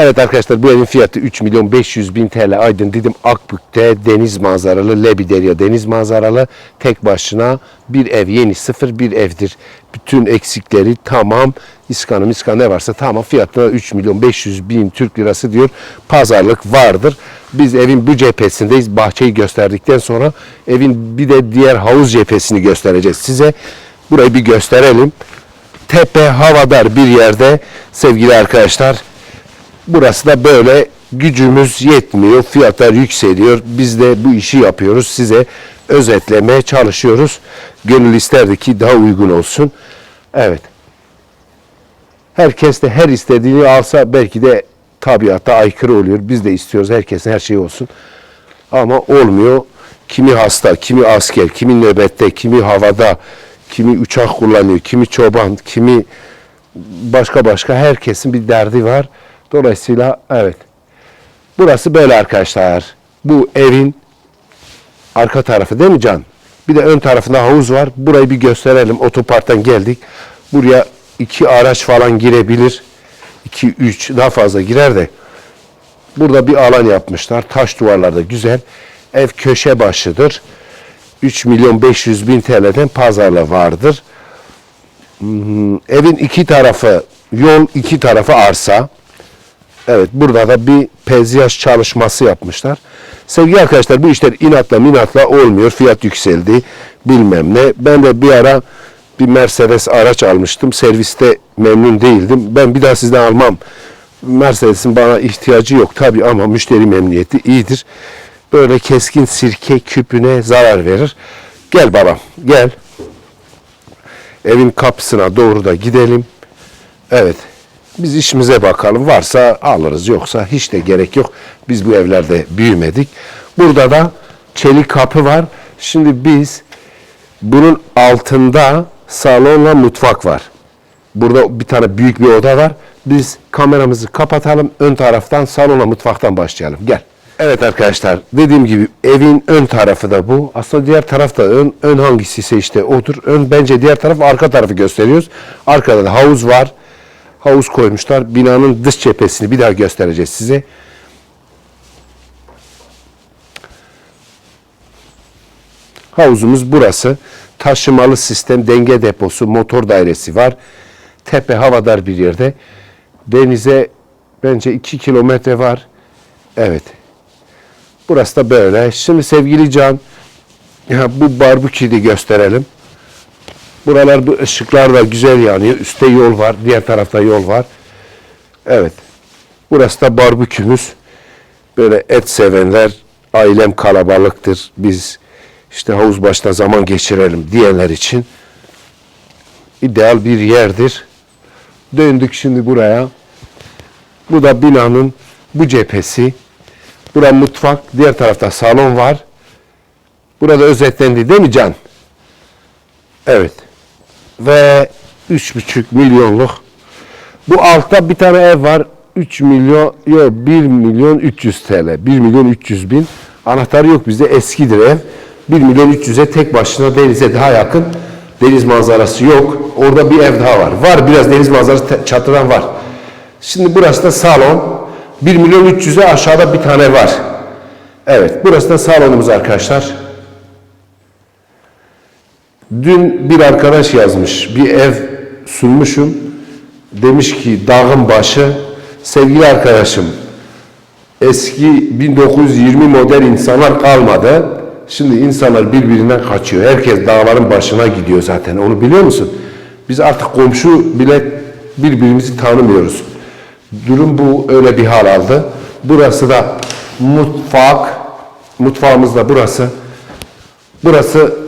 Evet arkadaşlar bu evin fiyatı 3 milyon 500 bin TL Aydın Didim Akbük'te deniz manzaralı Lebiderya deniz manzaralı tek başına bir ev yeni sıfır bir evdir. Bütün eksikleri tamam iskanı miskanı ne varsa tamam fiyatına 3 milyon 500 bin Türk lirası diyor pazarlık vardır. Biz evin bu cephesindeyiz bahçeyi gösterdikten sonra evin bir de diğer havuz cephesini göstereceğiz size. Burayı bir gösterelim. Tepe havadar bir yerde sevgili arkadaşlar Burası da böyle gücümüz yetmiyor, fiyatlar yükseliyor. Biz de bu işi yapıyoruz. Size özetlemeye çalışıyoruz. Gönül isterdi ki daha uygun olsun. Evet. Herkes de her istediğini alsa belki de tabiata aykırı oluyor. Biz de istiyoruz herkesin her şeyi olsun. Ama olmuyor. Kimi hasta, kimi asker, kimi nöbette, kimi havada, kimi uçak kullanıyor, kimi çoban, kimi başka başka herkesin bir derdi var. Dolayısıyla evet. Burası böyle arkadaşlar. Bu evin arka tarafı değil mi Can? Bir de ön tarafında havuz var. Burayı bir gösterelim. Otoparktan geldik. Buraya iki araç falan girebilir. İki, üç daha fazla girer de. Burada bir alan yapmışlar. Taş duvarlarda güzel. Ev köşe başıdır. 3 milyon 500 bin TL'den pazarla vardır. Hmm, Evin iki tarafı yol, iki tarafı arsa. Evet burada da bir pezyaj çalışması yapmışlar. Sevgili arkadaşlar bu işler inatla minatla olmuyor. Fiyat yükseldi bilmem ne. Ben de bir ara bir Mercedes araç almıştım. Serviste memnun değildim. Ben bir daha sizden almam. Mercedes'in bana ihtiyacı yok tabii ama müşteri memnuniyeti iyidir. Böyle keskin sirke küpüne zarar verir. Gel babam gel. Evin kapısına doğru da gidelim. Evet. Biz işimize bakalım. Varsa alırız. Yoksa hiç de gerek yok. Biz bu evlerde büyümedik. Burada da çelik kapı var. Şimdi biz bunun altında salonla mutfak var. Burada bir tane büyük bir oda var. Biz kameramızı kapatalım. Ön taraftan salona mutfaktan başlayalım. Gel. Evet arkadaşlar dediğim gibi evin ön tarafı da bu. Aslında diğer tarafta ön, ön hangisi ise işte odur. Ön bence diğer taraf arka tarafı gösteriyoruz. Arkada da havuz var havuz koymuşlar. Binanın dış cephesini bir daha göstereceğiz size. Havuzumuz burası. Taşımalı sistem, denge deposu, motor dairesi var. Tepe havadar bir yerde. Denize bence 2 kilometre var. Evet. Burası da böyle. Şimdi sevgili Can, ya bu barbeküyü gösterelim. Buralar bu ışıklar da güzel yanıyor. Üste yol var, diğer tarafta yol var. Evet. Burası da barbekümüz. Böyle et sevenler, ailem kalabalıktır. Biz işte havuz başta zaman geçirelim diyenler için ideal bir yerdir. Döndük şimdi buraya. Bu da binanın bu cephesi. Bura mutfak, diğer tarafta salon var. Burada özetlendi değil mi Can? Evet ve 3,5 milyonluk. Bu altta bir tane ev var. 3 milyon, yok 1 milyon 300 TL. 1 milyon 300 bin. Anahtarı yok bizde eskidir ev. 1 milyon 300'e tek başına denize daha yakın. Deniz manzarası yok. Orada bir ev daha var. Var biraz deniz manzarası çatıdan var. Şimdi burası da salon. 1 milyon 300'e aşağıda bir tane var. Evet burası da salonumuz arkadaşlar. Dün bir arkadaş yazmış, bir ev sunmuşum. Demiş ki dağın başı, sevgili arkadaşım, eski 1920 model insanlar kalmadı. Şimdi insanlar birbirinden kaçıyor. Herkes dağların başına gidiyor zaten. Onu biliyor musun? Biz artık komşu bile birbirimizi tanımıyoruz. Durum bu öyle bir hal aldı. Burası da mutfak. Mutfağımız da burası. Burası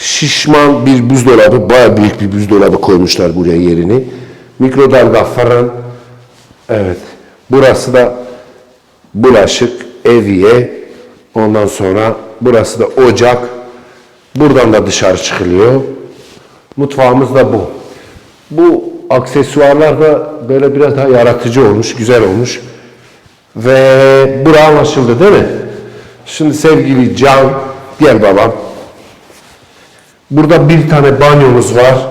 şişman bir buzdolabı, baya büyük bir buzdolabı koymuşlar buraya yerini. Mikrodalga fırın. Evet. Burası da bulaşık, eviye. Ondan sonra burası da ocak. Buradan da dışarı çıkılıyor. Mutfağımız da bu. Bu aksesuarlar da böyle biraz daha yaratıcı olmuş, güzel olmuş. Ve bura anlaşıldı değil mi? Şimdi sevgili Can, gel babam. Burada bir tane banyomuz var.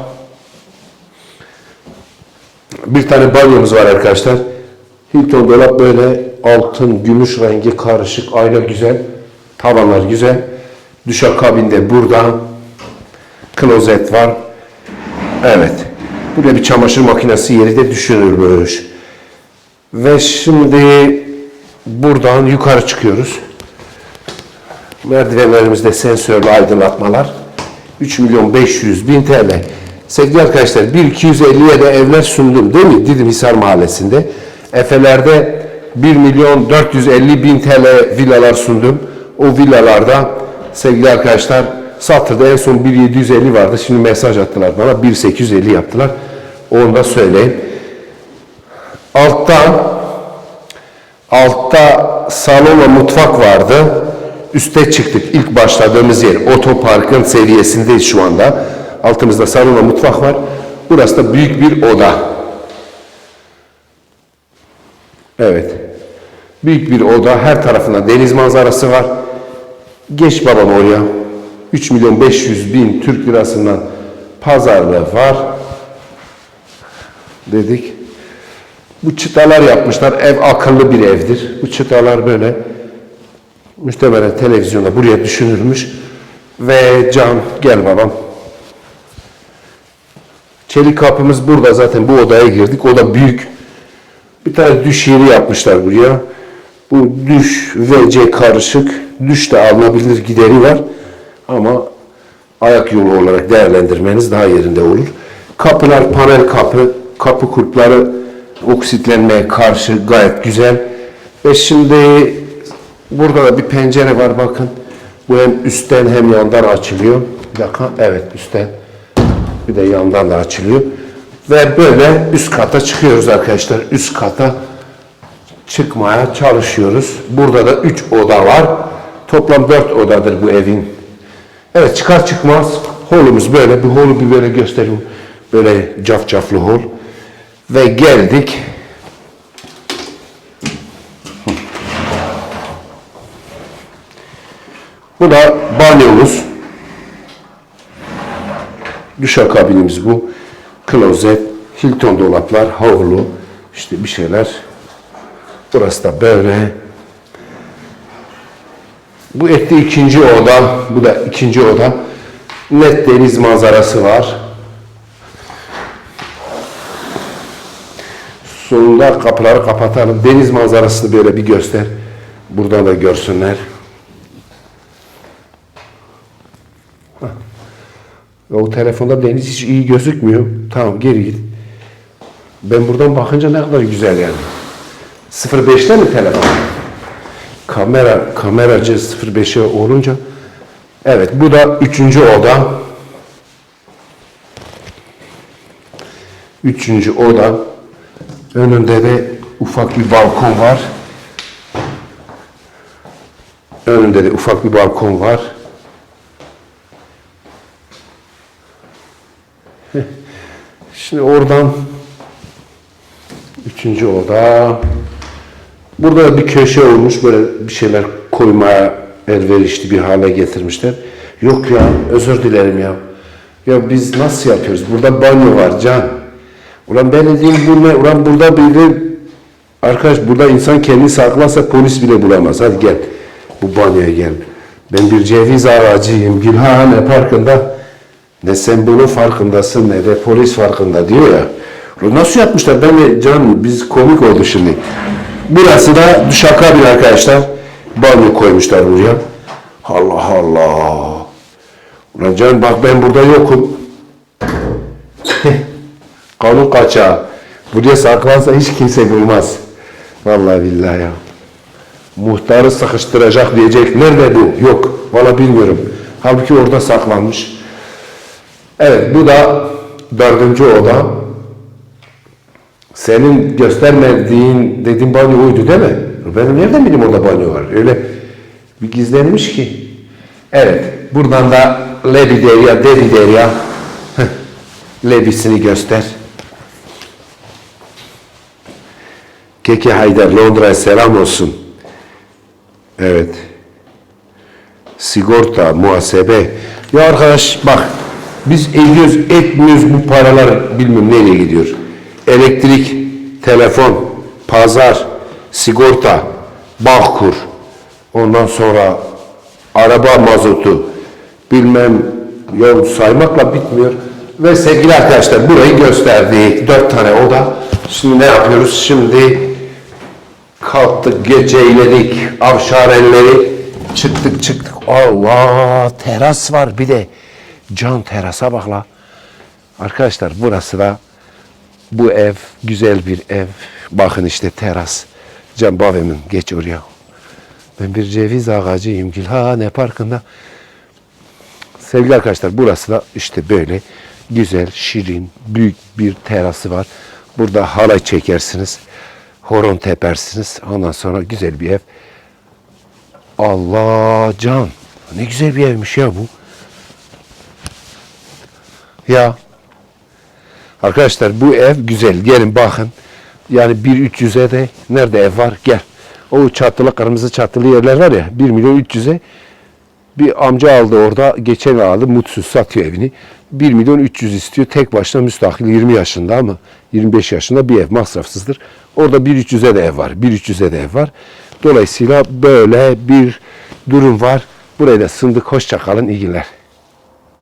Bir tane banyomuz var arkadaşlar. Hilton dolap böyle altın, gümüş rengi karışık, ayna güzel. Tavanlar güzel. Duşakabinde burada. Klozet var. Evet. Burada bir çamaşır makinesi yeri de düşünülmüş. Ve şimdi buradan yukarı çıkıyoruz. Merdivenlerimizde sensörlü aydınlatmalar. 3 milyon 500 bin TL. Sevgili arkadaşlar 1250'ye de evler sundum değil mi? Didim Hisar Mahallesi'nde. Efeler'de 1 milyon 450 bin TL villalar sundum. O villalarda sevgili arkadaşlar Satır'da en son 1750 vardı. Şimdi mesaj attılar bana 1850 yaptılar. Onu da söyleyeyim. Altta altta salon ve mutfak vardı. Üste çıktık. İlk başladığımız yer otoparkın seviyesindeyiz şu anda. Altımızda salon ve mutfak var. Burası da büyük bir oda. Evet. Büyük bir oda. Her tarafında deniz manzarası var. Geç babam oraya. 3 milyon 500 bin Türk lirasından pazarlığı var. Dedik. Bu çıtalar yapmışlar. Ev akıllı bir evdir. Bu çıtalar böyle muhtemelen televizyonda buraya düşünülmüş. Ve cam gel babam. Çelik kapımız burada zaten bu odaya girdik. O da büyük. Bir tane düş yeri yapmışlar buraya. Bu düş VC karışık. Düş de alınabilir gideri var. Ama ayak yolu olarak değerlendirmeniz daha yerinde olur. Kapılar panel kapı, kapı kulpları oksitlenmeye karşı gayet güzel. Ve şimdi burada da bir pencere var bakın. Bu hem üstten hem yandan açılıyor. Bir dakika evet üstten bir de yandan da açılıyor. Ve böyle üst kata çıkıyoruz arkadaşlar. Üst kata çıkmaya çalışıyoruz. Burada da 3 oda var. Toplam 4 odadır bu evin. Evet çıkar çıkmaz holumuz böyle. Bir holu bir böyle göstereyim. Böyle cafcaflı hol. Ve geldik. Bu da banyomuz. Duşakabinimiz bu. Klozet, Hilton dolaplar, havlu, işte bir şeyler. Burası da böyle. Bu etti ikinci oda. Bu da ikinci oda. Net deniz manzarası var. Sonunda kapıları kapatalım. Deniz manzarasını böyle bir göster. Buradan da görsünler. O telefonda deniz hiç iyi gözükmüyor. Tamam geri git. Ben buradan bakınca ne kadar güzel yani. 05'te mi telefon? Kamera, kameracı 05'e olunca. Evet bu da üçüncü oda. Üçüncü oda. Önünde de ufak bir balkon var. Önünde de ufak bir balkon var. Şimdi oradan üçüncü oda. Burada da bir köşe olmuş böyle bir şeyler koymaya elverişli bir hale getirmişler. Yok ya özür dilerim ya. Ya biz nasıl yapıyoruz? Burada banyo var can. Ulan ben dediğim bu ne? Ulan burada biri arkadaş burada insan kendini saklarsa polis bile bulamaz. Hadi gel. Bu banyoya gel. Ben bir ceviz ağacıyım. Gülhane Parkı'nda ne sen bunun farkındasın ne de polis farkında diyor ya. Nasıl yapmışlar? Ben de can biz komik oldu şimdi. Burası da duşakabin arkadaşlar. Banyo koymuşlar buraya. Allah Allah. Ulan can bak ben burada yokum. Kanun kaçağı. Buraya saklansa hiç kimse bulmaz. Vallahi billahi ya. Muhtarı sıkıştıracak diyecek. Nerede bu? Yok. Valla bilmiyorum. Halbuki orada saklanmış. Evet bu da dördüncü oda. Senin göstermediğin dediğin banyo oydu değil mi? Benim nereden bileyim orada banyo var? Öyle bir gizlenmiş ki. Evet. Buradan da Lebi Derya, Devi Derya. Lebi'sini göster. Keke Haydar Londra'ya selam olsun. Evet. Sigorta, muhasebe. Ya arkadaş bak biz ediyoruz etmiyoruz bu paralar bilmem nereye gidiyor. Elektrik, telefon, pazar, sigorta, bağkur, ondan sonra araba mazotu, bilmem ya saymakla bitmiyor. Ve sevgili arkadaşlar burayı gösterdi. Dört tane oda. Şimdi ne yapıyoruz? Şimdi kalktık, geceyledik, avşarenleri çıktık çıktık. Allah teras var bir de can terasa bak la. Arkadaşlar burası da bu ev güzel bir ev. Bakın işte teras. Can Bavem'in geç oraya. Ben bir ceviz ağacıyım Gülhane Parkı'nda. Sevgili arkadaşlar burası da işte böyle güzel, şirin, büyük bir terası var. Burada halay çekersiniz. Horon tepersiniz. Ondan sonra güzel bir ev. Allah can. Ne güzel bir evmiş ya bu. Ya. Arkadaşlar bu ev güzel. Gelin bakın. Yani 1.300'e de nerede ev var? Gel. O çatılı kırmızı çatılı yerler var ya 1 milyon 300'e bir amca aldı orada geçen aldı mutsuz satıyor evini. 1 milyon 300 istiyor tek başına müstakil 20 yaşında ama 25 yaşında bir ev masrafsızdır. Orada 1.300'e de ev var 1.300'e de ev var. Dolayısıyla böyle bir durum var. Buraya da sındık hoşça kalın iyi günler.